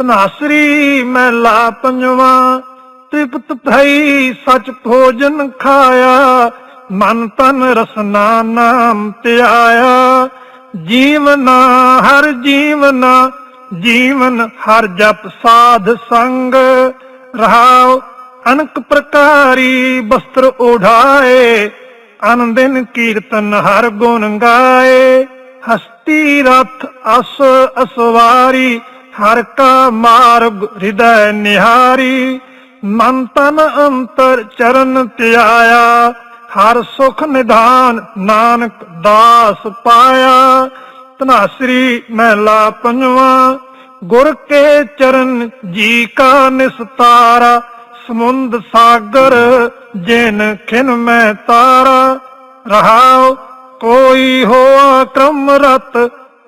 ਤਨਾਸਰੀ ਮਹਿਲਾ ਪੰਜਵਾ, ਤ੍ਰਿਪਤ ਭਈ ਸਚ ਭੋਜਨ ਖਾਇਆ, ਮਨ ਤਨ ਰਸਨਾ ਨਾਮ ਧਿਆਇਆ। ਜੀਵਨਾ ਹਰ ਜੀਵਨਾ, ਜੀਵਨ ਹਰ ਜਪ ਸਾਧ ਸੰਗ। ਰਹਾਉ ਅਨਕ ਪ੍ਰਕਾਰੀ ਬਸਤਰ ਉਢਾਏ ਅਨੰਦਿਨ ਕੀਰਤਨ ਹਰ ਗੁਣ ਗਾਏ। ਹਸਤੀ ਰਥ ਅਸ ਅਸਵਾਰੀ ਹਰ ਕਾ ਮਾਰਗ ਹਿਰਦੈ ਨਿਹਾਰੀ, ਮਨ ਤਨ ਅੰਤਰ ਚਰਨ ਧਿਆਇਆ, ਹਰ ਸੁਖ ਨਿਧਾਨ ਨਾਨਕ ਦਾਸ ਪਾਇਆ। ਤਨਾਸਰੀ ਮਹਿਲਾ ਪੰਜਵਾ, ਗੁਰ ਕੇ ਚਰਨ ਜੀ ਕਾ ਨਿਸਤਾਰਾ, ਸਮੁੰਦ ਸਾਗਰ ਜਿਨ ਖਿਨ ਮੈਂ ਤਾਰਾ। ਰਹਾਉ ਕੋਈ ਹੋਆ ਕ੍ਰਮ ਰਤ,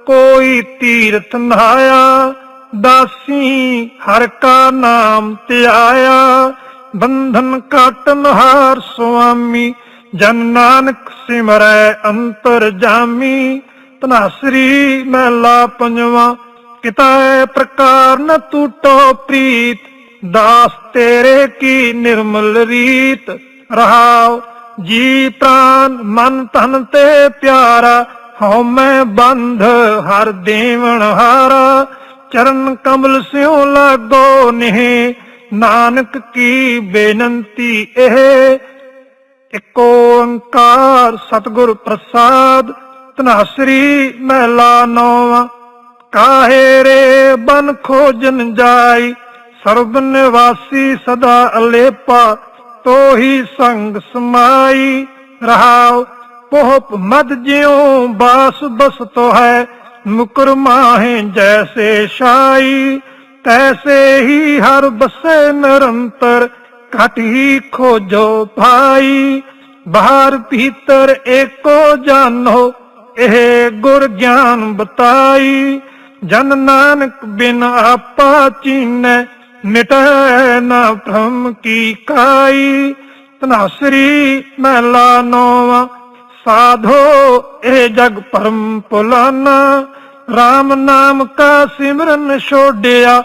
ਕੋਈ ਤੀਰਥ ਨਹਾਇਆ। ਦਾਸੀ ਹਰ ਕਾ ਨਾਮ ਧਿਆਇਆ ਬੰਧਨ ਕਾਟਨ ਹਾਰ ਸੁਆਮੀ, ਜਨ ਨਾਨਕ ਸਿਮਰੈ ਅੰਤਰ ਜਾਮੀ। ਤਨਾਸਰੀ ਮਹਿਲਾ ਪੰਜਵਾ ਕਿਤਾਏ ਪ੍ਰਕਾਰ ਨ ਟੂਟੋ ਪ੍ਰੀਤ। ਦਾਸ ਤੇਰੇ ਕੀ ਨਿਰਮਲ ਰੀਤ। ਰਹਾਉ ਜੀ ਪ੍ਰਾਨ ਮਨ ਤਨ ਤੇ ਪਿਆਰਾ, ਹਉ ਮੈਂ ਬੰਧ ਹਰ ਦੇਵਨ ਹਾਰਾ। ਚਰਨ ਕਮਲ ਸਿਉ ਲਾਗੋ ਨਿਹ, ਨਾਨਕ ਕੀ ਬੇਨੰਤੀ ਇਹ? ਇੱਕ ਓੰਕਾਰ ਸਤਿਗੁਰ ਪ੍ਰਸਾਦ ਤਨਾਸਰੀ ਮਹਿਲਾ ਨੌਵਾਂ, ਕਾਹੇ ਰੇ ਬਨ ਖੋਜਨ ਜਾਈ? ਸਰਬ ਨਿਵਾਸੀ ਸਦਾ ਅਲੇਪਾ, ਤੋਹੀ ਸੰਗ ਸਮਾਈ। ਰਹਾਉ ਪੋਪ ਮਦ ਜਿਉ ਬਾਸ ਬਸ ਬਸਤੋ ਹੈ ਮੁਕਰ ਮਾਹੇ ਜੈਸੇ ਸ਼ਾਈ ਤੈਸੇ ਹੀ ਹਰ ਬਸੇ ਨਿਰੰਤਰ ਘਟ ਹੀ ਖੋਜੋ ਭਾਈ। ਬਾਹਰ ਭੀਤਰ ਏਕੋ ਜਾਨੋ, ਇਹ ਗੁਰ ਗਿਆਨ ਬਤਾਈ। ਜਨ ਨਾਨਕ ਬਿਨ ਆਪਾ ਚੀਨੈ ਮਿਟੈ ਨਾ ਭ੍ਰਮ ਕੀ ਕਾਈ। ਤਨਾਸਰੀ ਮਹਿਲਾ ਨੋਵਾ ਸਾਧੋ, ਇਹ ਜਗ ਪਰਮ ਪੁਲਾਨਾ। RAM ਨਾਮ ਕਾ ਸਿਮਰਨ ਛੋੜਿਆ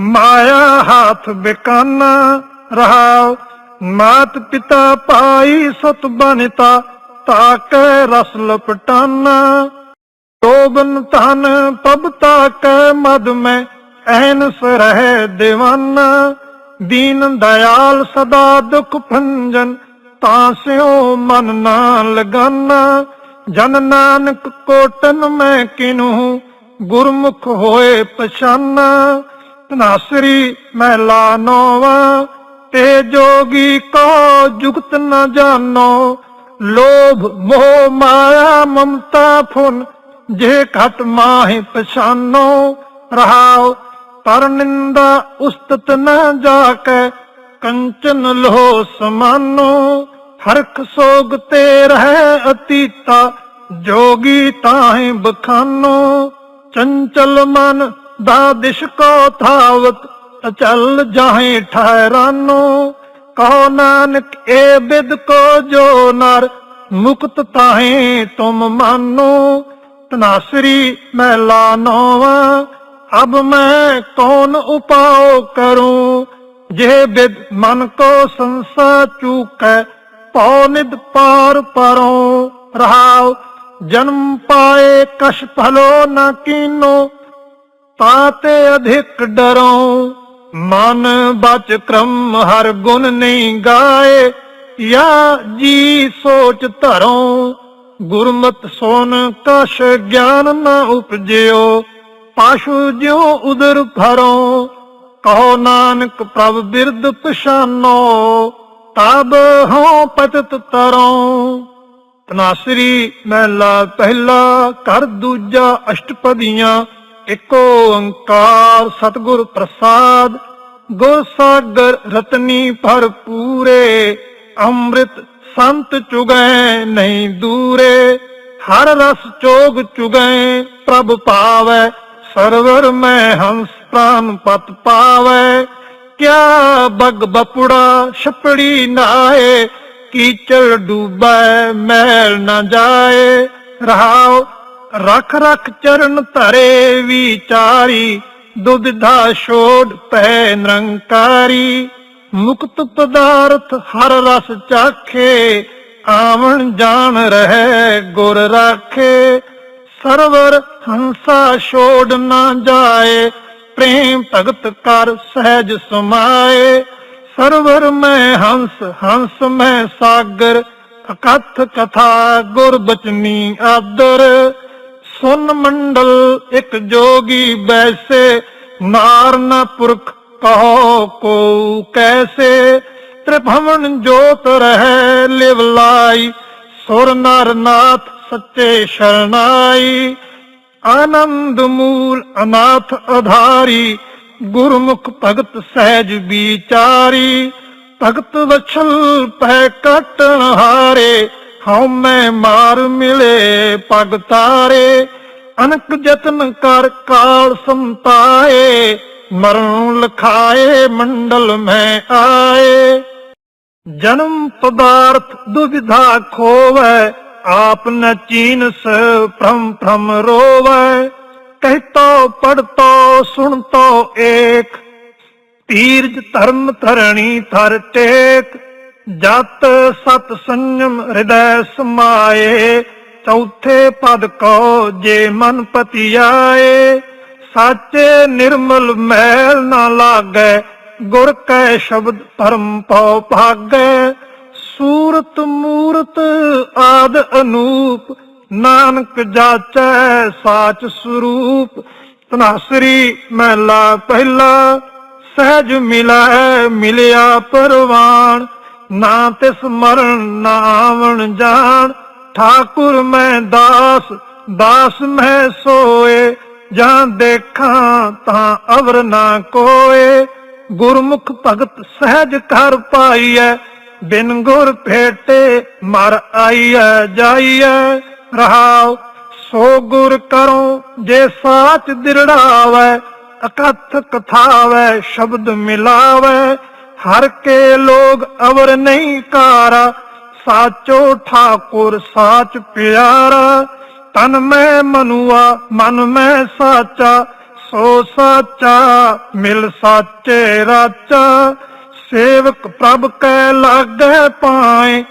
ਮਾਇਆ ਹਾਥ ਬਿਕਾਨਾ। ਰਹਾਉ, ਮਾਤ ਪਿਤਾ ਪਾਈ ਸਤ ਬਨਤਾ, ਤਾਕੈ ਰਸ ਲਪਟਾਨਾ। ਟੋਬਨ ਧਨ ਪਬਤਾ ਕੈ ਮਦ ਮੈਂ, ਐਨਸ ਰਹਿ دیਵਾਨਾ ਦੀਨ ਦਇਆਲ ਸਦਾ ਦੁਖ ਭੰਜਨ ਤਾਂ ਸਿਓ ਮਨ ਨਾ ਲਗਾਨਾ। ਜਨ ਨਾਨਕ ਕੋਟਨ ਮੈਂ ਕਿਨੂ, ਗੁਰਮੁਖ ਹੋਏ ਪਛਾਨਾ। ਤਨਾਸਰੀ ਮਹਿਲਾ ਨੋਵਾ, ਤੇ ਜੋਗੀ ਕੋ ਜੁਗਤ ਨ ਜਾਣੋ ਲੋਭ ਮੋਹ ਮਾਇਆ ਮਮਤਾ ਫੁਨ, ਜੇ ਘਟ ਮਾਹਿ ਪਛਾਨੋ। ਰਹਾਉ ਪਰ ਨਿੰਦਾ ਉਸਤਤ ਨ ਜਾਕੈ ਕੰਚਨ ਲੋ ਸਮਾਨੋ ਹਰਖ ਸੋਗ ਤੇ ਰਹਿ ਅਤੀਤਾ, ਜੋਗੀ ਤਾਹੇ ਬਖਾਨੋ। ਚੰਚਲ ਮਨ ਦਾ ਦਿਸ਼ ਕੋ ਥਾਵਤ, ਅਚਲ ਜਾਹੇ ਠਹਿਰਾਨੋ। ਕਹੋ ਨਾਨਕ, ਏ ਬਿਦ ਕੋ ਜੋ ਨਰ, ਮੁਕਤ ਤਾਹੇ ਤੁਮ ਮਾਨੋ। ਤਨਾਸਰੀ ਮਹਿਲਾ ਨੋਵਾ ਅਬ ਮੈਂ ਕੌਣ ਉਪਾਉ ਕਰੂੰ? ਜੇ ਬਿਦ ਮਨ ਕੋ ਸੰਸਾ ਚੂਕੈ, ਪਉ ਨਿਦ ਪਾਰ ਪਰੋਂ। ਰਹਾਉ, ਜਨਮ ਪਾਏ ਕਸ਼ ਭਲੋ ਨਾ ਕੀਨੋ ਤਾਤੇ ਅਧਿਕ ਡਰੋਂ। ਮਨ ਬਚ ਕ੍ਰਮ ਹਰ ਗੁਣ ਨਹੀਂ ਗਾਏ, ਯਾ ਜੀ ਸੋਚ ਧਰੋਂ। ਗੁਰਮਤ ਸੋਨ ਕਛ ਗਿਆਨ ਨਾ ਉਪਜਿਓ, ਪਾਸ਼ੂ ਜਿਉ ਉਦਰ ਭਰੋਂ। ਕਹੋ ਨਾਨਕ ਪ੍ਰਭ ਬਿਰਦ ਪਛਾਨੋ, ਤਬ ਹੋ ਪਤਤ ਤਰੋਂ ਤਨਾਸਰੀ ਮਹਿਲਾ ਪਹਿਲਾ ਕਰ ਦੂਜਾ ਅਸ਼ਟਪਦੀਆਂ ਏਕੋ ਓੰਕਾਰ ਸਤਿਗੁਰ ਪ੍ਰਸਾਦ। ਗੁਰ ਸਾਗਰ ਰਤਨੀ ਭਰਪੂਰੇ ਅੰਮ੍ਰਿਤ ਸੰਤ ਚੁਗੈ ਨਹੀਂ ਦੂਰੇ। ਹਰ ਰਸ ਚੋਗ ਚੁਗੈ, ਪ੍ਰਭ ਪਾਵੈ ਸਰਵਰ ਮੈਂ ਹੰਸ ਪ੍ਰਾਨ ਪਤ ਪਾਵੈ, ਕਿਆ ਬਗ ਬਪੁੜਾ ਛਪੜੀ ਨਾਏ ਕੀਚਲ ਡੂਬੈ ਮੈਲ ਨਾ ਜਾਏ। ਰਹਾਉ ਰਖ ਰਖ ਚਰਨ ਧਰੇ ਵਿਚਾਰੀ ਦੁਬਿਧਾ ਛੋੜ ਪੈ ਨਿਰੰਕਾਰੀ। ਮੁਕਤ ਪਦਾਰਥ ਹਰ ਰਸ ਚਾਖੇ, ਆਵਣ ਜਾਣ ਰਹੇ ਗੁਰ ਰਾਖੇ। ਸਰਵਰ ਹੰਸਾ ਛੋੜ ਨਾ ਜਾਏ ਪ੍ਰੇਮ ਭਗਤ ਕਰ ਸਹਿਜ ਸਮਾਏ। ਸਰਵਰ ਮੈਂ ਹੰਸ ਹੰਸ ਮੈਂ ਸਾਗਰ, ਅਕਥ ਕਥਾ ਗੁਰ ਬਚਨੀ ਆਦਰ। ਸੁਨ ਮੰਡਲ ਇੱਕ ਜੋਗੀ ਬੈਸੇ, ਨਾਰ ਨ ਪੁਰਖ ਕਹੋ ਕੋ ਕੈਸੇ। ਤ੍ਰਿਭਵਨ ਜੋਤ ਰਹਿ ਲਿਵ ਲਾਈ, ਸੁਰ ਨਰ ਨਾਥ ਸੱਚੇ ਸ਼ਰਨਾਈ। ਆਨੰਦ ਮੂਲ ਅਨਾਥ ਆਧਾਰੀ ਗੁਰਮੁਖ ਭਗਤ ਸਹਿਜ ਵਿਚਾਰੀ। ਭਗਤ ਵਛਲ ਪੈ ਕਟਣ ਹਾਰੇ, ਹਉ ਮੈਂ ਮਾਰ ਮਿਲੇ ਪਗ ਤਾਰੇ। ਅਨਕ ਜਤਨ ਕਰ ਕਾਲ ਸੰਤਾਏ ਮਰਨ ਲਖਾਏ ਮੰਡਲ ਮੈਂ ਆਏ। ਜਨਮ ਪਦਾਰਥ ਦੁਵਿਧਾ ਖੋਵੈ ਆਪ ਨ ਚੀਨਸ ਭ੍ਰਮ ਭ੍ਰਮ ਰੋਵੈ, ਕਹਿਤੋ ਪੜਤੋ ਸੁਣਤੋ ਏਕ। ਤੀਰਜ ਧਰਮ ਧਰਣੀ ਥਰ ਟੇਕ, ਜਤ ਸਤ ਸੰਜਮ ਹਿਰਦੈ ਸਮਾਏ, ਚੌਥੇ ਪਦ ਕੋ ਜੇ ਮਨ ਪਤੀ ਆਏ ਸਾਚੇ ਨਿਰਮਲ ਮੈਲ ਨਾ ਲਾਗੈ, ਗੁਰ ਕੈ ਸ਼ਬਦ ਪਰਮ ਪਉ ਭਾਗੈ। ਸੂਰਤ ਮੂਰਤ ਆਦ ਅਨੂਪ, ਨਾਨਕ ਜਾਚੈ ਸਾਚ ਸਰੂਪ। ਤਨਾਸਰੀ ਮਹਿਲਾ ਪਹਿਲਾ, ਸਹਿਜ ਮਿਲੈ ਮਿਲਿਆ ਪਰਵਾਨ। ਨਾ ਤਿਸ ਮਰਨ, ਨਾ ਆਵਣ ਜਾਣ। ਠਾਕੁਰ ਮੈਂ ਦਾਸ ਦਾਸ ਮੈਂ ਸੋਏ। ਜਾਂ ਦੇਖਾਂ ਤਾਂ ਅਵਰ ਨਾ ਕੋਏ। ਗੁਰਮੁਖ ਭਗਤ ਸਹਿਜ ਕਰ ਪਾਈਐ। ਬਿਨ ਗੁਰ ਭੇਟੇ ਮਰ ਆਈਐ ਜਾਈਐ, ਰਹਾਉ, ਸੋ ਗੁਰ ਕਰੋ ਜੇ ਸਾਚ ਦਿਰੜਾਵੈ, ਅਕਥ ਕਥਾਵੈ, ਸ਼ਬਦ ਮਿਲਾਵੈ। ਹਰ ਕੇ ਲੋਗ ਅਵਰ ਨਹੀਂ ਕਾਰਾ, ਸਾਚੋ ਠਾਕੁਰ ਸਾਚ ਪਿਆਰਾ। ਤਨ ਮੈਂ ਮਨੁਆ, ਮਨ ਮੈਂ ਸਾਚਾ, ਸੋ ਸਾਚਾ, ਮਿਲ ਸਾਚੇ ਰਾਚਾ। ਸੇਵਕ ਪ੍ਰਭ ਕੈ ਲਾਗੈ ਪਾਏ,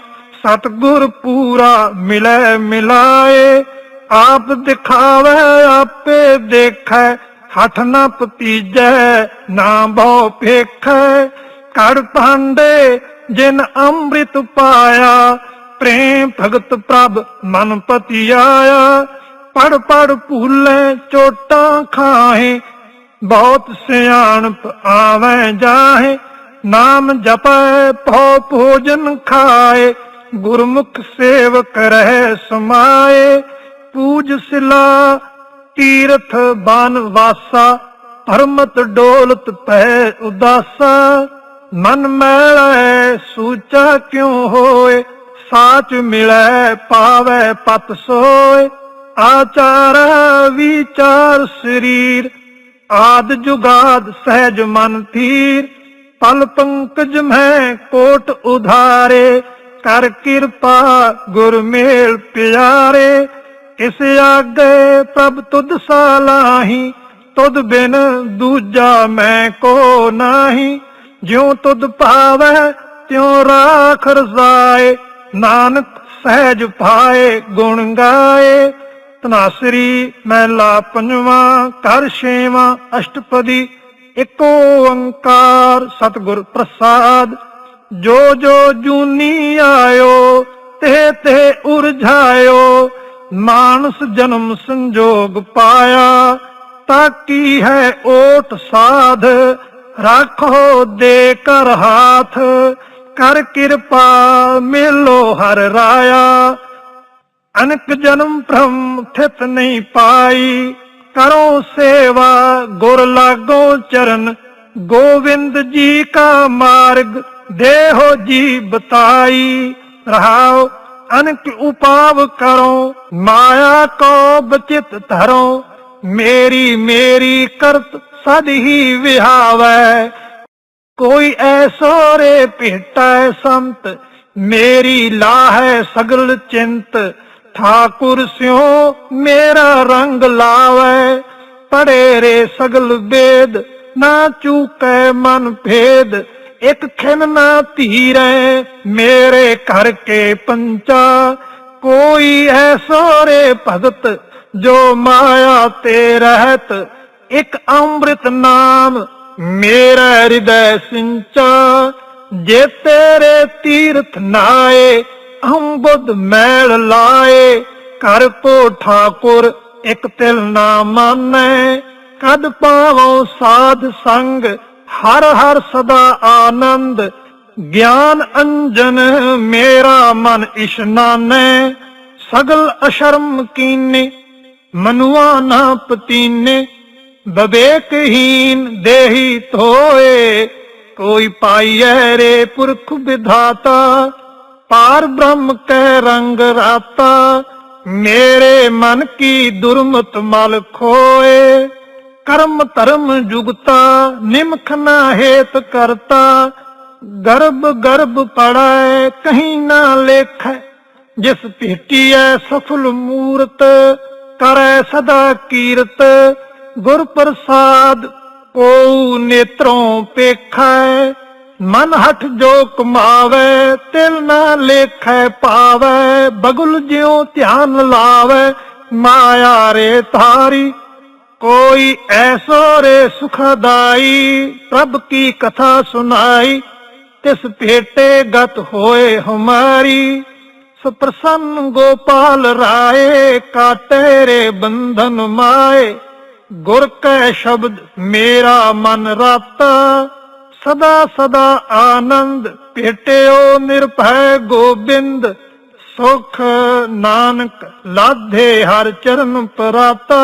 ਸਤਗੁਰ ਪੂਰਾ ਮਿਲੈ ਮਿਲਾਏ। ਆਪ ਦਿਖਾਵੇ, ਆਪੇ ਦੇਖੈ ਹੱਥ ਨਾ ਪਤੀਜੈ ਨਾ ਬਹੁ ਭੇਖੈ। ਕੜ ਭਾਂਡੇ ਜਿਨ ਅੰਮ੍ਰਿਤ ਪਾਇਆ, ਪ੍ਰੇਮ ਭਗਤ ਪ੍ਰਭ ਮਨ ਪਤੀ ਆਇਆ ਪੜ ਪੜ ਭੂਲੇ ਚੋਟਾਂ ਖਾਹੇ, ਬਹੁਤ ਸਿਆਣਪ ਆਵੇਂ ਜਾਹੇ। ਨਾਮ ਜਪੈ, ਭਉ ਭੋਜਨ ਖਾਏ, ਗੁਰਮੁਖ ਸੇਵਕ ਰਹਿ ਸਮਾਏ, ਪੂਜ ਸਿਲਾ, ਤੀਰਥ ਬਾਨ ਵਾਸਾ ਪਰਮਤ ਡੋਲਤ ਪੈ ਉਦਾਸਾ। ਮਨ ਮੈਲੈ, ਸੂਚਾ ਕਿਉ ਹੋਏ? ਸਾਚ ਮਿਲੈ, ਪਾਵੈ ਪਤ ਸੋਏ। ਆਚਾਰ, ਵਿਚਾਰ ਸਰੀਰ, ਆਦ ਜੁਗਾਦ ਸਹਿਜ ਮਨ ਥੀਰ ਪਲ ਪੰਕਜ ਮੈਂ ਕੋਟ ਉਧਾਰੇ, ਕਰ ਕਿਰਪਾ ਗੁਰ ਮੇਲ ਪਿਆਰੇ। ਇਸ ਆਗੇ ਪ੍ਰਭ ਤੁਧ ਸਾਲਾਹੀ, ਤੁਧ ਬਿਨ ਦੂਜਾ ਮੈਂ ਕੋ ਨਾਹੀ। ਜਿਉ ਤੁਧ ਭਾਵੈ, ਤਿਉ ਰਾਖ ਰਜ਼ਾਏ ਨਾਨਕ ਸਹਿਜ ਪਾਏ ਗੁਣ ਗਾਏ। ਤਨਾਸਰੀ ਮਹਿਲਾ ਪੰਜਵਾਂ, ਕਰ ਛੇਵਾਂ, ਅਸ਼ਟਪਦੀ ਏਕ ਓੰਕਾਰ ਸਤਿਗੁਰ ਪ੍ਰਸਾਦ। ਜੋ ਜੋ ਜੂਨੀ ਆਇਓ, ਤੇ ਤੇ ਉਰਝਾਇਓ, ਮਾਨਸ ਜਨਮ ਸੰਜੋਗ ਪਾਇਆ ਤਾਕੀ ਹੈ ਓਟ ਸਾਧ? ਰੱਖੋ ਦੇ ਕਰ ਹਾਥ, ਕਰ ਕਿਰਪਾ ਮਿਲੋ ਹਰ ਰਾਇਆ। ਅਨਕ ਜਨਮ ਭ੍ਰਮ ਥਿਤ ਨਹੀਂ ਪਾਈ ਕਰੋ ਸੇਵਾ, ਗੁਰ ਲਾਗੋ ਚਰਨ, ਗੋਵਿੰਦ ਜੀ ਕਾ ਮਾਰਗ, ਦੇਹੋ ਜੀ ਬਤਾਈ। ਰਹਾਓ ਅਨਕ ਉਪਾਵ ਕਰੋ, ਮਾਇਆ ਕੋ ਬਚਿਤ ਧਰੋ, ਮੇਰੀ ਮੇਰੀ ਕਰਤ ਸਦ ਹੀ ਵਿਹਾਵੈ। ਕੋਈ ਐਸੋ ਰੇ ਭੇਟੈ ਸੰਤ, ਮੇਰੀ ਲਾਹੈ ਸਗਲ ਚਿੰਤ ਠਾਕੁਰ ਸਿਉ ਮੇਰਾ ਰੰਗ ਲਾਵੈ ਪੜੇ ਰੇ ਸਗਲ ਵੇਦ ਨਾ ਚੂਕੈ ਮਨ ਭੇਦ ਇਕ ਖਿਨ ਨਾ ਧੀਰੈ ਮੇਰੇ ਘਰ ਕੇ ਪੰਚਾ ਕੋਈ ਐਸੋ ਰੇ ਭਗਤ ਜੋ ਮਾਇਆ ਤੇ ਰਹਿਤ ਇਕ ਅੰਮ੍ਰਿਤ ਨਾਮ ਮੇਰਾ ਹਿਰਦੈ ਸਿੰਚਾ ਜੇ ਤੇਰੇ ਤੀਰਥ ਨਾਏ ਅੰਬੁਦ ਮੈਲ ਲਾਏ ਕਰ ਕੋ ਠਾਕੁਰ ਇਕ ਤਿਲ ਨਾ ਮਾਨੈ। ਕਦ ਪਾਵੋ ਸਾਧ ਸੰਗ, ਹਰ ਹਰ ਸਦਾ ਆਨੰਦ। ਗਿਆਨ ਅੰਜਨ ਮੇਰਾ ਮਨ ਇਸ਼ਨਾਨੈ ਸਗਲ ਅਸ਼ਰਮ ਕੀਨੇ, ਮਨੁਆ ਨਾ ਪਤੀਨੇ। ਬਵੇਕਹੀਨ ਦੇਹੀ ਧੋਏ, ਕੋਈ ਪਾਈਐ ਰੇ ਪੁਰਖ ਵਿਧਾਤਾ। ਪਾਰ ਬ੍ਰਹਮ ਕੈ ਰੰਗ ਰਾਤਾ, ਮੇਰੇ ਮਨ ਕੀ ਦੁਰਮਤ ਮਲ ਖੋਏ। ਕਰਮ ਧਰਮ ਜੁਗਤਾ, ਨਿਮਖ ਨਾ ਹੇਤ ਕਰਤਾ। ਗਰਭ ਗਰਭ ਪੜਾਏ, ਕਹੀਂ ਨਾ ਲੇਖ, ਜਿਸ ਭੇਟੀਐ ਸਫਲ ਮੂਰਤ, ਕਰੈ ਸਦਾ ਕੀਰਤ। ਗੁਰ ਪ੍ਰਸਾਦ ਕੋ ਨੇਤਰੋਂ ਪੇਖੈ ਮਨ ਹਠ ਜੋ ਕਮਾਵੇ, ਤਿਲ ਨਾ ਲੇਖੈ ਪਾਵੇ, ਬਗੁਲ ਜਿਉ ਧਿਆਨ ਲਾਵੇ, ਮਾਇਆ ਰੇ ਤਾਰੀ ਕੋਈ ਐਸੋ ਰੇ ਸੁਖਦਾਈ, ਪ੍ਰਭ ਕੀ ਕਥਾ ਸੁਨਾਈ ਤਿਸ ਭੇਟੇ ਗਤ ਹੋਏ ਹਮਾਰੀ, ਸੁਪ੍ਰਸੰਨ ਗੋਪਾਲ ਰਾਏ, ਕਾਟੇ ਰੇ ਬੰਧਨ ਮਾਏ, ਗੁਰ ਕੈ ਸ਼ਬਦ ਮੇਰਾ ਮਨ ਰਾਤਾ ਸਦਾ ਸਦਾ ਆਨੰਦ ਭੇਟਿਓ ਨਿਰਭੈ ਗੋਬਿੰਦ, ਸੁਖ ਨਾਨਕ ਲਾਧੇ ਹਰ ਚਰਨ ਪਰਾਤਾ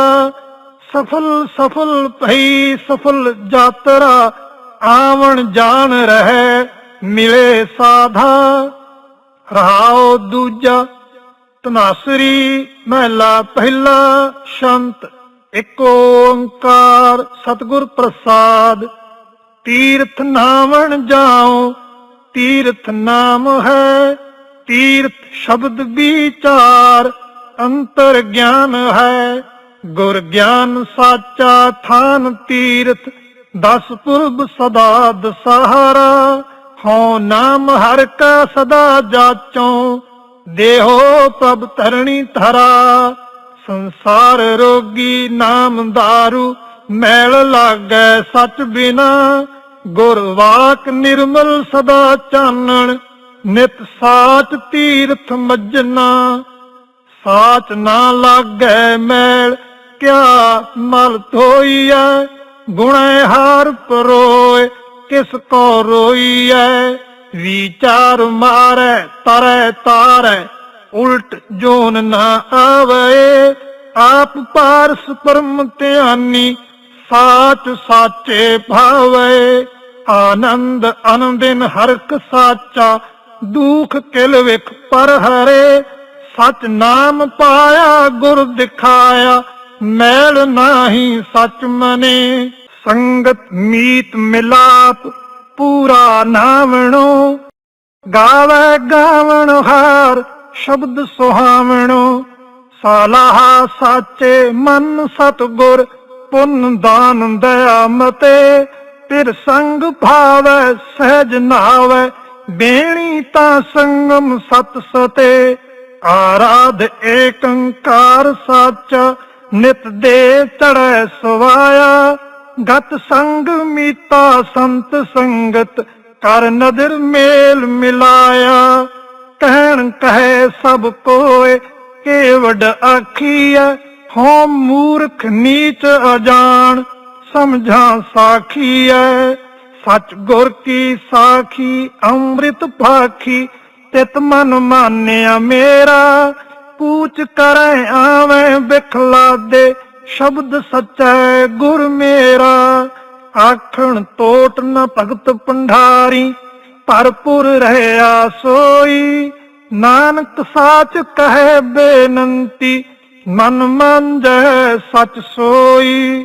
ਸਫਲ ਸਫਲ ਭਈ ਸਫਲ ਜਾਤਰਾ ਆਵਣ ਜਾਣ ਰਹਿ ਮਿਲੇ ਸਾਧਾ। ਰਹਾਉ ਦੂਜਾ ਤਨਾਸਰੀ ਮਹਿਲਾ ਪਹਿਲਾ, ਸ਼ੰਤ ਇੱਕ ਓੰਕਾਰ, ਸਤਿਗੁਰ ਪ੍ਰਸਾਦ। ਤੀਰਥ ਨਾਵਣ ਜਾਓ, ਤੀਰਥ ਨਾਮ ਹੈ, ਤੀਰਥ ਸ਼ਬਦ ਵਿਚਾਰ, ਅੰਤਰ ਗਿਆਨ ਹੈ। ਗੁਰ ਗਿਆਨ ਸਾਚਾ ਥਾਨ ਤੀਰਥ, ਦਸ ਪੁਰਬ ਸਦਾ ਦਸਹਾਰਾ। ਹਉ ਨਾਮ ਹਰ ਕਾ ਸਦਾ ਜਾਚੋ, ਦੇਹੋ ਪ੍ਰਭ ਧਰਣੀ ਧਰਾ। ਸੰਸਾਰ ਰੋਗੀ ਨਾਮ ਦਾਰੂ, ਮੈਲ ਲਾਗੈ ਸਚ ਬਿਨਾ। ਗੁਰਵਾਕ ਨਿਰਮਲ ਸਦਾ ਚਾਨਣ, ਨਿਤ ਸਾਚ ਤੀਰਥ ਮੱਜਨਾ ਸਾਚ ਨਾ ਲਾਗੈ ਮੈਲ, ਕਿਆ ਮਲ ਧੋਈਐ? ਗੁਣੈ ਹਾਰ ਪਰੋਏ, ਕਿਸ ਕੋ ਰੋਈਐ? ਵਿਚਾਰ ਮਾਰੈ, ਤਰੈ ਤਾਰੈ, ਉਲਟ ਜੋਨ ਨਾ ਆਵੇ। ਆਪ ਪਾਰਸ ਪਰਮ ਧਿਆਨੀ, ਸਾਚ ਸਾਚੇ ਭਾਵੇ। ਆਨੰਦ ਅਨੰਦਿਨ ਹਰਕ ਸਾਚਾ, ਦੁਖ ਕਿਲ ਵਿਖ ਪਰ ਹਰੇ। ਸਚ ਨਾਮ ਪਾਇਆ, ਗੁਰ ਦਿਖਾਇਆ, ਮੈਲ ਨਾਹੀ ਸਚ ਮਨੇ। ਸੰਗਤ ਮੀਤ ਮਿਲਾਪ, ਪੂਰਾ ਨਾਵਣੋ। ਗਾਵੇ ਗਾਵਣ ਹਾਰ, ਸ਼ਬਦ ਸੁਹਾਵਣੋ। ਸਾਲਾਹਾ ਸਾਚੇ ਮਨ ਸਤਗੁਰ, ਪੁੰਨ ਦਾਨ ਦਇਆ ਮਤੇ। ਫਿਰ ਸੰਗ ਭਾਵੈ, ਸਹਿਜ ਨਾਵੈ ਬੇਣੀ ਤਾਂ ਸੰਗਮ ਸਤ ਸਤੇ। ਆਰਾਧ ਏਕੰਕਾਰ ਸਾਚਾ, ਨਿਤ ਦੇ ਚੜੈ ਸਵਾਇਆ। ਗਤ ਸੰਗ ਮੀਤਾ ਸੰਤ ਸੰਗਤ, ਕਰ ਨਦਰ ਮੇਲ ਮਿਲਾਇਆ। ਕਹਿਣ ਕਹੇ ਸਭ ਕੋਏ, ਕੇਵਡ ਆਖੀਐ ਹੋਮ ਮੂਰਖ ਨੀਚ ਅਜਾਣ। ਸਮਝਾਂ ਸਾਖੀਐ ਸਚ ਗੁਰ ਕੀ ਸਾਖੀ, ਅੰਮ੍ਰਿਤ ਭਾਖੀ ਤਿਤ ਮਨ ਮਾਨਿਆ ਮੇਰਾ। ਪੂਚ ਕਰੈ ਆਵੇਂ ਬਿਖਲਾ ਦੇ ਸ਼ਬਦ ਸਚੈ ਗੁਰ ਮੇਰਾ। ਆਖਣ ਟੋਟ ਨ ਭਗਤ ਪੰਡਾਰੀ, ਭਰਪੁਰ ਰਹਿਆ ਸੋਈ। ਨਾਨਕ ਸਾਚ ਕਹੇ ਬੇਨੰਤੀ, ਮਨ ਮੰਜੈ ਸਚ ਸੋਈ।